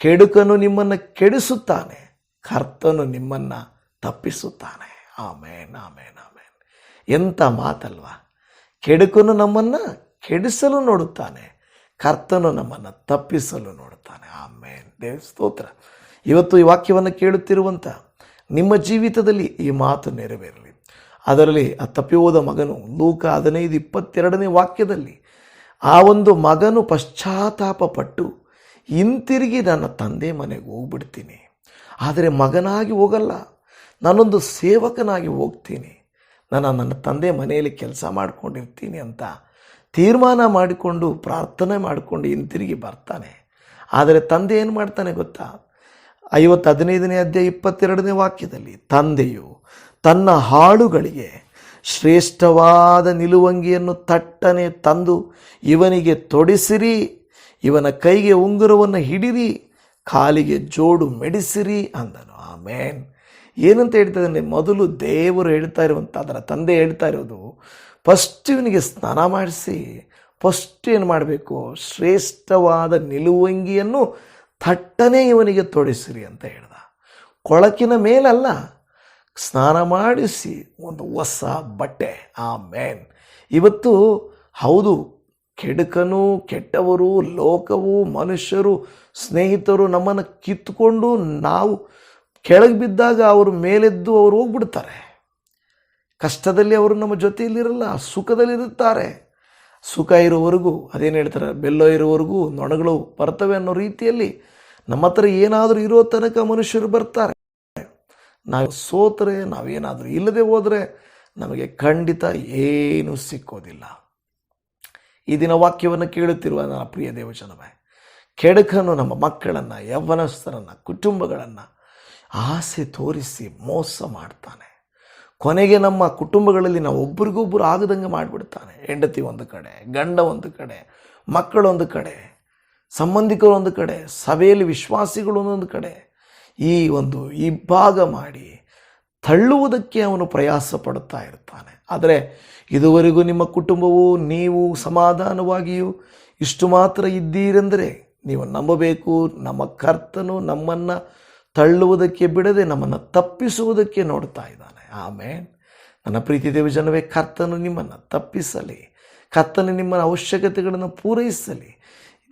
ಕೆಡುಕನು ನಿಮ್ಮನ್ನು ಕೆಡಿಸುತ್ತಾನೆ. ಕರ್ತನು ನಿಮ್ಮನ್ನು ತಪ್ಪಿಸುತ್ತಾನೆ. ಆಮೇನ್ ಆಮೇನ್ ಆಮೇನ್. ಎಂಥ ಮಾತಲ್ವಾ? ಕೆಡುಕನು ನಮ್ಮನ್ನು ಕೆಡಿಸಲು ನೋಡುತ್ತಾನೆ. ಕರ್ತನು ನಮ್ಮನ್ನು ತಪ್ಪಿಸಲು ನೋಡುತ್ತಾನೆ. ಆಮೇನ್. ದೇವ ಸ್ತೋತ್ರ. ಇವತ್ತು ಈ ವಾಕ್ಯವನ್ನು ಕೇಳುತ್ತಿರುವಂಥ ನಿಮ್ಮ ಜೀವಿತದಲ್ಲಿ ಈ ಮಾತು ನೆರವೇರಲಿ. ಅದರಲ್ಲಿ ಆ ತಪ್ಪಿ ಹೋದ ಮಗನು ಲೂಕ ಹದಿನೈದು ಇಪ್ಪತ್ತೆರಡನೇ ವಾಕ್ಯದಲ್ಲಿ, ಆ ಒಂದು ಮಗನು ಪಶ್ಚಾತ್ತಾಪ ಪಟ್ಟು ಹಿಂತಿರುಗಿ ನನ್ನ ತಂದೆ ಮನೆಗೆ ಹೋಗ್ಬಿಡ್ತೀನಿ. ಆದರೆ ಮಗನಾಗಿ ಹೋಗಲ್ಲ. ನಾನೊಂದು ಸೇವಕನಾಗಿ ಹೋಗ್ತೀನಿ. ನಾನು ನನ್ನ ತಂದೆ ಮನೆಯಲ್ಲಿ ಕೆಲಸ ಮಾಡ್ಕೊಂಡಿರ್ತೀನಿ ಅಂತ ತೀರ್ಮಾನ ಮಾಡಿಕೊಂಡು, ಪ್ರಾರ್ಥನೆ ಮಾಡಿಕೊಂಡು ಹಿಂತಿರುಗಿ ಬರ್ತಾನೆ. ಆದರೆ ತಂದೆ ಏನು ಮಾಡ್ತಾನೆ ಗೊತ್ತಾ? ಐವತ್ತು ಹದಿನೈದನೇ ಅಧ್ಯಾಯ ಇಪ್ಪತ್ತೆರಡನೇ ವಾಕ್ಯದಲ್ಲಿ, ತಂದೆಯು ತನ್ನ ಹಾಡುಗಳಿಗೆ ಶ್ರೇಷ್ಠವಾದ ನಿಲುವಂಗಿಯನ್ನು ತಟ್ಟನೆ ತಂದು, ಇವನಿಗೆ ತೊಡಿಸಿರಿ, ಇವನ ಕೈಗೆ ಉಂಗುರವನ್ನು ಹಿಡಿರಿ ಕಾಲಿಗೆ ಜೋಡು ಮೆಡಿಸಿರಿ ಅಂದನು. ಆಮೇನ್. ಏನಂತ ಹೇಳ್ತಿದ್ದಾನೆ ಮೊದಲು ದೇವರು ಹೇಳ್ತಾ ಇರುವಂಥ ಅದರ ತಂದೆ ಹೇಳ್ತಾ ಇರೋದು ಫಸ್ಟ್ ಇವನಿಗೆ ಸ್ನಾನ ಮಾಡಿಸಿ ಫಸ್ಟ್ ಏನು ಮಾಡಬೇಕು? ಶ್ರೇಷ್ಠವಾದ ನಿಲುವಂಗಿಯನ್ನು ಥಟ್ಟನೆ ಇವನಿಗೆ ತೊಡಿಸಿರಿ ಅಂತ ಹೇಳ್ದ. ಕೊಳಕಿನ ಮೇಲಲ್ಲ, ಸ್ನಾನ ಮಾಡಿಸಿ, ಒಂದು ಹೊಸ ಬಟ್ಟೆ. ಆ ಮೇನ್ ಇವತ್ತು ಹೌದು ಕೆಡುಕನು, ಕೆಟ್ಟವರು, ಲೋಕವು, ಮನುಷ್ಯರು, ಸ್ನೇಹಿತರು ನಮ್ಮನ್ನು ಕಿತ್ತುಕೊಂಡು ನಾವು ಕೆಳಗೆ ಬಿದ್ದಾಗ ಅವರು ಮೇಲೆದ್ದು ಅವರು ಹೋಗ್ಬಿಡ್ತಾರೆ. ಕಷ್ಟದಲ್ಲಿ ಅವರು ನಮ್ಮ ಜೊತೆಯಲ್ಲಿರಲ್ಲ, ಸುಖದಲ್ಲಿರುತ್ತಾರೆ. ಸುಖ ಇರುವವರೆಗೂ, ಅದೇನು ಹೇಳ್ತಾರೆ, ಬೆಲ್ಲೋ ಇರುವವರೆಗೂ ನೊಣಗಳು ಬರ್ತವೆ ಅನ್ನೋ ರೀತಿಯಲ್ಲಿ ನಮ್ಮ ಹತ್ರ ಏನಾದರೂ ಇರೋ ತನಕ ಮನುಷ್ಯರು ಬರ್ತಾರೆ. ನಾವು ಸೋತರೆ, ನಾವೇನಾದರೂ ಇಲ್ಲದೆ ಹೋದರೆ ನಮಗೆ ಖಂಡಿತ ಏನೂ ಸಿಕ್ಕೋದಿಲ್ಲ. ಈ ದಿನ ವಾಕ್ಯವನ್ನು ಕೇಳುತ್ತಿರುವ ನನ್ನ ಪ್ರಿಯ ದೇವಜನವೇ ಕೆಡಕನು ನಮ್ಮ ಮಕ್ಕಳನ್ನು, ಯೌವನಸ್ಥರನ್ನು, ಕುಟುಂಬಗಳನ್ನು ಆಸೆ ತೋರಿಸಿ ಮೋಸ ಮಾಡ್ತಾನೆ. ಕೊನೆಗೆ ನಮ್ಮ ಕುಟುಂಬಗಳಲ್ಲಿ ನಾವು ಒಬ್ರಿಗೊಬ್ಬರು ಆಗದಂಗೆ ಮಾಡಿಬಿಡ್ತಾನೆ. ಹೆಂಡತಿ ಒಂದು ಕಡೆ, ಗಂಡ ಒಂದು ಕಡೆ ಮಕ್ಕಳೊಂದು ಕಡೆ, ಸಂಬಂಧಿಕರು ಒಂದು ಕಡೆ, ಸಭೆಯಲ್ಲಿ ವಿಶ್ವಾಸಿಗಳು ಒಂದೊಂದು ಕಡೆ ಈ ಒಂದು ಇಬ್ಬಾಗ ಮಾಡಿ ತಳ್ಳುವುದಕ್ಕೆ ಅವನು ಪ್ರಯಾಸ ಪಡುತ್ತಾ ಇರ್ತಾನೆ. ಆದರೆ ಇದುವರೆಗೂ ನಿಮ್ಮ ಕುಟುಂಬವು ನೀವು ಸಮಾಧಾನವಾಗಿಯೂ ಇಷ್ಟು ಮಾತ್ರ ಇದ್ದೀರೆಂದರೆ ನೀವು ನಂಬಬೇಕು, ನಮ್ಮ ಕರ್ತನು ನಮ್ಮನ್ನು ತಳ್ಳುವುದಕ್ಕೆ ಬಿಡದೆ ನಮ್ಮನ್ನು ತಪ್ಪಿಸುವುದಕ್ಕೆ ನೋಡ್ತಾ ಇದ್ದಾನೆ. ಆಮೇನ್. ನನ್ನ ಪ್ರೀತಿ ದೇವಜನವೇ ಕರ್ತನು ನಿಮ್ಮನ್ನು ತಪ್ಪಿಸಲಿ. ಕರ್ತನು ನಿಮ್ಮ ಅವಶ್ಯಕತೆಗಳನ್ನು ಪೂರೈಸಲಿ.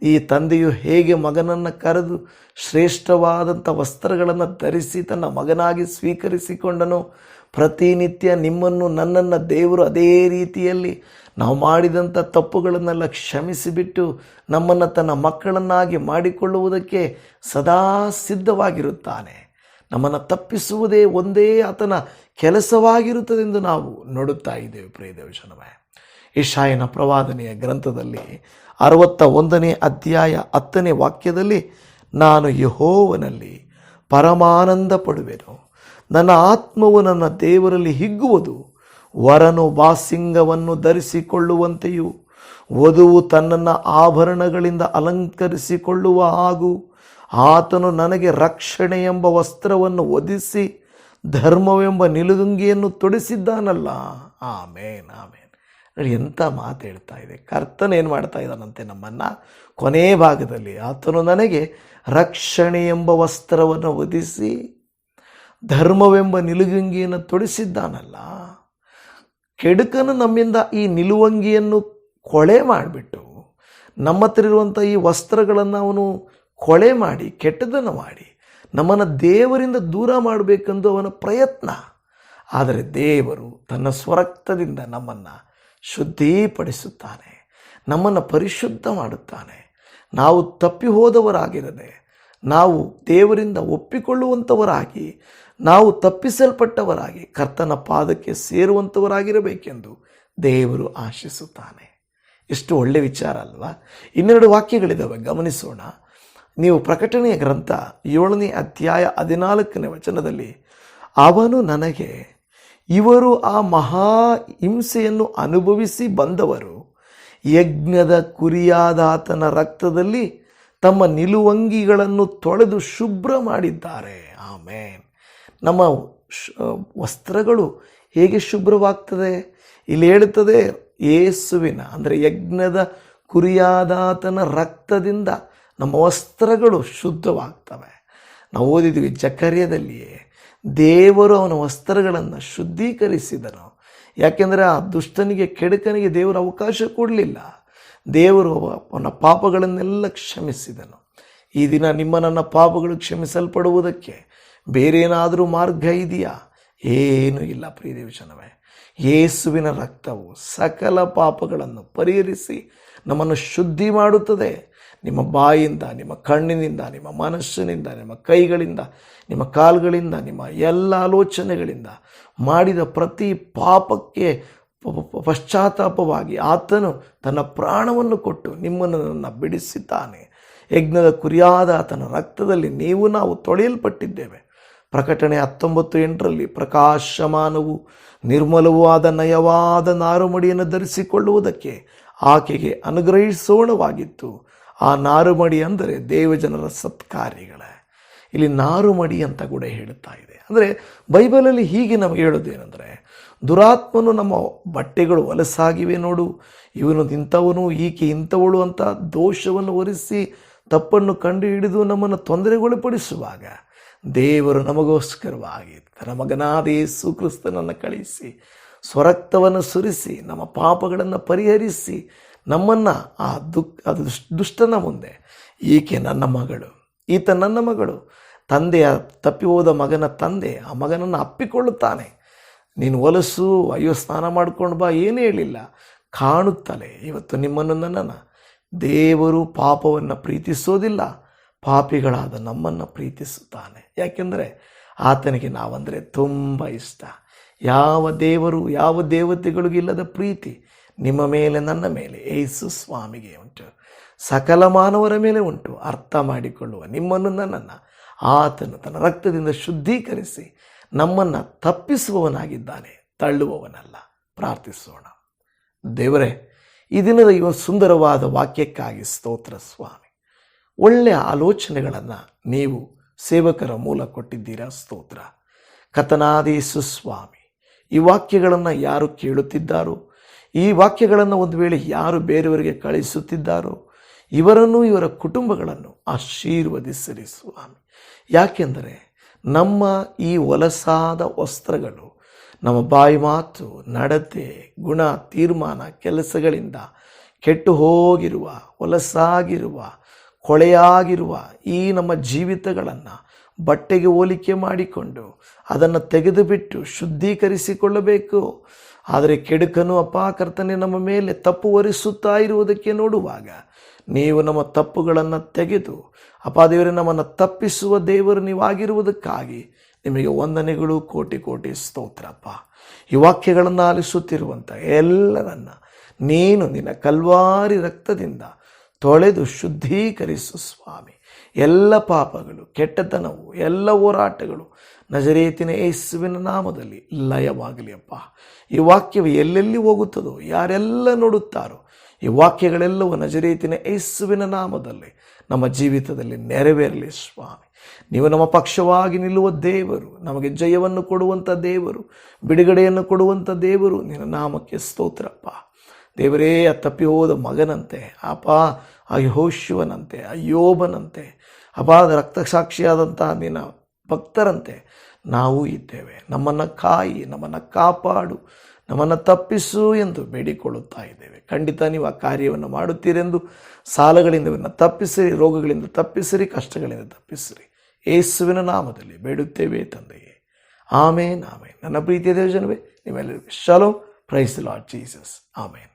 ಈ ತಂದೆಯು ಹೇಗೆ ಮಗನನ್ನು ಕರೆದು ಶ್ರೇಷ್ಠವಾದಂಥ ವಸ್ತ್ರಗಳನ್ನು ಧರಿಸಿ ತನ್ನ ಮಗನಾಗಿ ಸ್ವೀಕರಿಸಿಕೊಂಡನು ಪ್ರತಿನಿತ್ಯ ನಿಮ್ಮನ್ನು ನನ್ನನ್ನು ದೇವರು ಅದೇ ರೀತಿಯಲ್ಲಿ ನಾವು ಮಾಡಿದಂಥ ತಪ್ಪುಗಳನ್ನೆಲ್ಲ ಕ್ಷಮಿಸಿಬಿಟ್ಟು ನಮ್ಮನ್ನು ತನ್ನ ಮಕ್ಕಳನ್ನಾಗಿ ಮಾಡಿಕೊಳ್ಳುವುದಕ್ಕೆ ಸದಾ ಸಿದ್ಧವಾಗಿರುತ್ತಾನೆ. ನಮ್ಮನ್ನು ತಪ್ಪಿಸುವುದೇ ಒಂದೇ ಆತನ ಕೆಲಸವಾಗಿರುತ್ತದೆಂದು ನಾವು ನೋಡುತ್ತಾ ಇದ್ದೇವೆ ಪ್ರಿಯದೇವಶನವೇ ಇಶಾಯನ ಪ್ರವಾದನೆಯ ಗ್ರಂಥದಲ್ಲಿ ಅರವತ್ತ ಒಂದನೇ ಅಧ್ಯಾಯ ಹತ್ತನೇ ವಾಕ್ಯದಲ್ಲಿ ನಾನು ಯಹೋವನಲ್ಲಿ ಪರಮಾನಂದ ಪಡುವೆನು ನನ್ನ ಆತ್ಮವು ನನ್ನ ದೇವರಲ್ಲಿ ಹಿಗ್ಗುವುದು, ವರನು ಬಾಸಿಂಗವನ್ನು ಧರಿಸಿಕೊಳ್ಳುವಂತೆಯೂ, ವಧುವು ತನ್ನನ್ನು ಆಭರಣಗಳಿಂದ ಅಲಂಕರಿಸಿಕೊಳ್ಳುವ ಹಾಗೂ ಆತನು ನನಗೆ ರಕ್ಷಣೆ ಎಂಬ ವಸ್ತ್ರವನ್ನು ಒದಿಸಿ ಧರ್ಮವೆಂಬ ನಿಲುಗುಂಗಿಯನ್ನು ತೊಡಿಸಿದ್ದಾನಲ್ಲ. ಆಮೇನ್ ಆಮೇನ್. ಎಂಥ ಮಾತು ಹೇಳ್ತಾ ಇದೆ. ಕರ್ತನ ಏನು ಮಾಡ್ತಾ ಇದ್ದಾನಂತೆ ನಮ್ಮನ್ನು? ಕೊನೆ ಭಾಗದಲ್ಲಿ ಆತನು ನನಗೆ ರಕ್ಷಣೆ ಎಂಬ ವಸ್ತ್ರವನ್ನು ಒದಿಸಿ ಧರ್ಮವೆಂಬ ನಿಲುಗಂಗಿಯನ್ನು ತೊಡಿಸಿದ್ದಾನಲ್ಲ, ಕೆಡುಕನು ನಮ್ಮಿಂದ ಈ ನಿಲುವಂಗಿಯನ್ನು ಕೊಳೆ ಮಾಡಿಬಿಟ್ಟು ನಮ್ಮ ಹತ್ರ ಇರುವಂಥ ಈ ವಸ್ತ್ರಗಳನ್ನು ಅವನು ಕೊಳೆ ಮಾಡಿ ಕೆಟ್ಟದನ್ನು ಮಾಡಿ, ನಮ್ಮನ್ನು ದೇವರಿಂದ ದೂರ ಮಾಡಬೇಕೆಂದು ಅವನ ಪ್ರಯತ್ನ. ಆದರೆ ದೇವರು ತನ್ನ ಸ್ವರಕ್ತದಿಂದ ನಮ್ಮನ್ನು ಶುದ್ಧೀಪಡಿಸುತ್ತಾನೆ, ನಮ್ಮನ್ನು ಪರಿಶುದ್ಧ ಮಾಡುತ್ತಾನೆ. ನಾವು ತಪ್ಪಿ ಹೋದವರಾಗಿರದೆ ನಾವು ದೇವರಿಂದ ಒಪ್ಪಿಕೊಳ್ಳುವಂಥವರಾಗಿ ನಾವು ತಪ್ಪಿಸಲ್ಪಟ್ಟವರಾಗಿ, ಕರ್ತನ ಪಾದಕ್ಕೆ ಸೇರುವಂಥವರಾಗಿರಬೇಕೆಂದು ದೇವರು ಆಶಿಸುತ್ತಾನೆ. ಎಷ್ಟು ಒಳ್ಳೆ ವಿಚಾರ ಅಲ್ವಾ? ಇನ್ನೆರಡು ವಾಕ್ಯಗಳಿದ್ದಾವೆ ಗಮನಿಸೋಣ. ನೀವು ಪ್ರಕಟಣೆಯ ಗ್ರಂಥ ಏಳನೇ ಅಧ್ಯಾಯ ಹದಿನಾಲ್ಕನೇ ವಚನದಲ್ಲಿ, ಅವನು ನನಗೆ, ಇವರು ಆ ಮಹಾ ಹಿಂಸೆಯನ್ನು ಅನುಭವಿಸಿ ಬಂದವರು, ಯಜ್ಞದ ಕುರಿಯಾದಾತನ ರಕ್ತದಲ್ಲಿ ತಮ್ಮ ನಿಲುವಂಗಿಗಳನ್ನು ತೊಳೆದು ಶುಭ್ರ ಮಾಡಿದ್ದಾರೆ. ಆಮೇನ್. ನಮ್ಮ ವಸ್ತ್ರಗಳು ಹೇಗೆ ಶುಭ್ರವಾಗ್ತದೆ? ಇಲ್ಲಿ ಹೇಳುತ್ತದೆ, ಯೇಸುವಿನ, ಅಂದರೆ ಯಜ್ಞದ ಕುರಿಯಾದಾತನ ರಕ್ತದಿಂದ ನಮ್ಮ ವಸ್ತ್ರಗಳು ಶುದ್ಧವಾಗ್ತವೆ. ನಾವು ಓದಿದ್ವಿ ಜಕರ್ಯದಲ್ಲಿಯೇ, ದೇವರು ಅವನ ವಸ್ತ್ರಗಳನ್ನು ಶುದ್ಧೀಕರಿಸಿದನು. ಯಾಕೆಂದರೆ ಆ ದುಷ್ಟನಿಗೆ, ಕೆಡುಕನಿಗೆ ದೇವರು ಅವಕಾಶ ಕೊಡಲಿಲ್ಲ. ದೇವರು ಅವನ ಪಾಪಗಳನ್ನೆಲ್ಲ ಕ್ಷಮಿಸಿದನು. ಈ ದಿನ ನಿಮ್ಮ ನನ್ನ ಪಾಪಗಳು ಕ್ಷಮಿಸಲ್ಪಡುವುದಕ್ಕೆ ಬೇರೇನಾದರೂ ಮಾರ್ಗ ಇದೆಯಾ? ಏನೂ ಇಲ್ಲ ಪ್ರಿಯ ದೇವಜನವೇ ಯೇಸುವಿನ ರಕ್ತವು ಸಕಲ ಪಾಪಗಳನ್ನು ಪರಿಹರಿಸಿ ನಮ್ಮನ್ನು ಶುದ್ಧಿ ಮಾಡುತ್ತದೆ. ನಿಮ್ಮ ಬಾಯಿಂದ, ನಿಮ್ಮ ಕಣ್ಣಿನಿಂದ, ನಿಮ್ಮ ಮನಸ್ಸಿನಿಂದ, ನಿಮ್ಮ ಕೈಗಳಿಂದ, ನಿಮ್ಮ ಕಾಲುಗಳಿಂದ, ನಿಮ್ಮ ಎಲ್ಲ ಆಲೋಚನೆಗಳಿಂದ ಮಾಡಿದ ಪ್ರತಿ ಪಾಪಕ್ಕೆ ಪಶ್ಚಾತ್ತಾಪವಾಗಿ ಆತನು ತನ್ನ ಪ್ರಾಣವನ್ನು ಕೊಟ್ಟು ನಿಮ್ಮನ್ನು ನನ್ನ ಬಿಡಿಸಿದ್ದಾನೆ. ಯಜ್ಞದ ಕುರಿಯಾದ ಆತನ ರಕ್ತದಲ್ಲಿ ನೀವು ನಾವು ತೊಳೆಯಲ್ಪಟ್ಟಿದ್ದೇವೆ. ಪ್ರಕಟಣೆ ಹತ್ತೊಂಬತ್ತು ಎಂಟರಲ್ಲಿ ಪ್ರಕಾಶಮಾನವು ನಿರ್ಮಲವೂ ಆದ ನಯವಾದ ನಾರುಮಡಿಯನ್ನು ಧರಿಸಿಕೊಳ್ಳುವುದಕ್ಕೆ ಆಕೆಗೆ ಅನುಗ್ರಹಿಸೋಣವಾಗಿತ್ತು. ಆ ನಾರುಮಡಿ ಅಂದರೆ ದೇವಜನರ ಸತ್ಕಾರ್ಯಗಳ. ಇಲ್ಲಿ ನಾರುಮಡಿ ಅಂತ ಕೂಡ ಹೇಳುತ್ತಾ ಇದೆ. ಅಂದರೆ ಬೈಬಲಲ್ಲಿ ಹೀಗೆ ನಮಗೆ ಹೇಳೋದೇನೆಂದರೆ ದುರಾತ್ಮನು ನಮ್ಮ ಬಟ್ಟೆಗಳು ಹೊಲಸಾಗಿವೆ ನೋಡು, ಇವನು ಇಂಥವನು ಈಕೆ ಇಂಥವಳು ಅಂತ ದೋಷವನ್ನು ಒರೆಸಿ ತಪ್ಪನ್ನು ಕಂಡು ಹಿಡಿದು ನಮ್ಮನ್ನು ತೊಂದರೆಗೊಳಪಡಿಸುವಾಗ ದೇವರು ನಮಗೋಸ್ಕರವಾಗಿ ತನ್ನ ಮಗನಾದೇ ಯೇಸು ಕ್ರಿಸ್ತನನ್ನು ಕಳಿಸಿ, ಸ್ವರಕ್ತವನ್ನು ಸುರಿಸಿ, ನಮ್ಮ ಪಾಪಗಳನ್ನು ಪರಿಹರಿಸಿ, ನಮ್ಮನ್ನು ಆ ದುಃಖ ಅದು ದುಷ್ಟನ ಮುಂದೆ, ಈಕೆ ನನ್ನ ಮಗಳು, ಈತ ನನ್ನ ಮಗಳು, ತಂದೆಯ ತಪ್ಪಿ ಹೋದ ಮಗನ ತಂದೆ, ಆ ಮಗನನ್ನು ಅಪ್ಪಿಕೊಳ್ಳುತ್ತಾನೆ. ನೀನು ಹೊಲಸು, ಅಯ್ಯೋ, ಸ್ನಾನ ಮಾಡ್ಕೊಂಡು ಬಾ, ಏನು ಹೇಳಿಲ್ಲ. ಕಾಣುತ್ತಲೇ ಇವತ್ತು ನಿಮ್ಮನ್ನು ನನ್ನನ್ನು ದೇವರು ಪಾಪವನ್ನು ಪ್ರೀತಿಸೋದಿಲ್ಲ. ಪಾಪಿಗಳಾದ ನಮ್ಮನ್ನು ಪ್ರೀತಿಸುತ್ತಾನೆ. ಯಾಕೆಂದರೆ ಆತನಿಗೆ ನಾವಂದರೆ ತುಂಬ ಇಷ್ಟ. ಯಾವ ದೇವರು, ಯಾವ ದೇವತೆಗಳಿಗೂ ಇಲ್ಲದ ಪ್ರೀತಿ ನಿಮ್ಮ ಮೇಲೆ, ನನ್ನ ಮೇಲೆ ಏಸು ಸ್ವಾಮಿಗೆ ಉಂಟು. ಸಕಲ ಮಾನವರ ಮೇಲೆ ಉಂಟು. ಅರ್ಥ ಮಾಡಿಕೊಳ್ಳುವ ನಿಮ್ಮನ್ನು, ನನ್ನನ್ನು ಆತನು ತನ್ನ ರಕ್ತದಿಂದ ಶುದ್ಧೀಕರಿಸಿ ನಮ್ಮನ್ನು ತಪ್ಪಿಸುವವನಾಗಿದ್ದಾನೆ. ತಳ್ಳುವವನಲ್ಲ. ಪ್ರಾರ್ಥಿಸೋಣ. ದೇವರೇ, ಈ ದಿನದ ಇವ ಸುಂದರವಾದ ವಾಕ್ಯಕ್ಕಾಗಿ ಸ್ತೋತ್ರ ಸ್ವಾಮಿ. ಒಳ್ಳೆಯ ಆಲೋಚನೆಗಳನ್ನು ನೀವು ಸೇವಕರ ಮೂಲ ಕೊಟ್ಟಿದ್ದೀರಾ? ಸ್ತೋತ್ರ. ಕಥನಾದಿ ಸ್ವಾಮಿ, ಈ ವಾಕ್ಯಗಳನ್ನು ಯಾರು ಕೇಳುತ್ತಿದ್ದಾರೋ? ಈ ವಾಕ್ಯಗಳನ್ನು ಒಂದು ವೇಳೆ ಯಾರು ಬೇರೆಯವರಿಗೆ ಕಳಿಸುತ್ತಿದ್ದಾರೋ ಇವರನ್ನು, ಇವರ ಕುಟುಂಬಗಳನ್ನು ಆಶೀರ್ವದಿಸಿರಿ ಸ್ವಾಮಿ. ಯಾಕೆಂದರೆ ನಮ್ಮ ಈ ಹೊಲಸಾದ ವಸ್ತ್ರಗಳು ನಮ್ಮ ಬಾಯಿ ಮಾತು, ನಡತೆ, ಗುಣ, ತೀರ್ಮಾನ, ಕೆಲಸಗಳಿಂದ ಕೆಟ್ಟು ಹೋಗಿರುವ, ಹೊಲಸಾಗಿರುವ ಕೊಳೆಯಾಗಿರುವ ಈ ನಮ್ಮ ಜೀವಿತಗಳನ್ನು ಬಟ್ಟೆಗೆ ಹೋಲಿಕೆ ಮಾಡಿಕೊಂಡು ಅದನ್ನು ತೆಗೆದುಬಿಟ್ಟು ಶುದ್ಧೀಕರಿಸಿಕೊಳ್ಳಬೇಕು. ಆದರೆ ಕೆಡುಕನು ಅಪಾಕರ್ತನೆ ನಮ್ಮ ಮೇಲೆ ತಪ್ಪು ಒರೆಸುತ್ತಾ ಇರುವುದಕ್ಕೆ ನೋಡುವಾಗ ನೀವು ನಮ್ಮ ತಪ್ಪುಗಳನ್ನು ತೆಗೆದು, ಅಪ್ಪ ದೇವರೇ ನಮ್ಮನ್ನು ತಪ್ಪಿಸುವ ದೇವರು ನೀವಾಗಿರುವುದಕ್ಕಾಗಿ ನಿಮಗೆ ವಂದನೆಗಳು, ಕೋಟಿ ಕೋಟಿ ಸ್ತೋತ್ರಪ್ಪ ಈ ವಾಕ್ಯಗಳನ್ನು ಆಲಿಸುತ್ತಿರುವಂಥ ಎಲ್ಲರನ್ನ ನೀನು ನಿನ್ನ ಕಲ್ವಾರಿ ರಕ್ತದಿಂದ ತೊಳೆದು ಶುದ್ಧೀಕರಿಸು ಸ್ವಾಮಿ. ಎಲ್ಲ ಪಾಪಗಳು, ಕೆಟ್ಟತನವು, ಎಲ್ಲ ಹೋರಾಟಗಳು ನಜರೇತಿನ ಯೇಸುವಿನ ನಾಮದಲ್ಲಿ ಲಯವಾಗಲಿ ಅಪ್ಪ. ಈ ವಾಕ್ಯವು ಎಲ್ಲೆಲ್ಲಿ ಹೋಗುತ್ತದೋ, ಯಾರೆಲ್ಲ ನೋಡುತ್ತಾರೋ, ಈ ವಾಕ್ಯಗಳೆಲ್ಲವೂ ನಜರೇತಿನ ಯೇಸುವಿನ ನಾಮದಲ್ಲಿ ನಮ್ಮ ಜೀವಿತದಲ್ಲಿ ನೆರವೇರಲಿ ಸ್ವಾಮಿ. ನೀವು ನಮ್ಮ ಪಕ್ಷವಾಗಿ ನಿಲ್ಲುವ ದೇವರು, ನಮಗೆ ಜಯವನ್ನು ಕೊಡುವಂಥ ದೇವರು, ಬಿಡುಗಡೆಯನ್ನು ಕೊಡುವಂಥ ದೇವರು ನಿನ್ನ ನಾಮಕ್ಕೆ ಸ್ತೋತ್ರಪ್ಪ. ದೇವರೇ ತಪ್ಪಿ ಹೋದ ಮಗನಂತೆ ಅಪ ಆ ಯಹೋಶುವನಂತೆ, ಆ ಯೋಬನಂತೆ, ಅಪಾದ ರಕ್ತಸಾಕ್ಷಿಯಾದಂತಹ ನಿನ್ನ ಭಕ್ತರಂತೆ ನಾವು ಇದ್ದೇವೆ. ನಮ್ಮನ್ನು ಕಾಯಿ, ನಮ್ಮನ್ನು ಕಾಪಾಡು, ನಮ್ಮನ್ನು ತಪ್ಪಿಸು ಎಂದು ಬೇಡಿಕೊಳ್ಳುತ್ತಾ ಇದ್ದೇವೆ. ಖಂಡಿತ ನೀವು ಆ ಕಾರ್ಯವನ್ನು ಮಾಡುತ್ತೀರೆಂದು, ಸಾಲಗಳಿಂದ ತಪ್ಪಿಸಿರಿ, ರೋಗಗಳಿಂದ ತಪ್ಪಿಸಿರಿ, ಕಷ್ಟಗಳಿಂದ ತಪ್ಪಿಸಿರಿ. ಯೇಸುವಿನ ನಾಮದಲ್ಲಿ ಬೇಡುತ್ತೇವೆ ತಂದೆಯೇ. ಆಮೇನ್ ಆಮೇನ್. ನನ್ನ ಪ್ರೀತಿಯ ದೇವಜನವೇ ನೀವೆಲ್ಲರಿಗೂ ಶಲೋ. Praise Lord Jesus amen.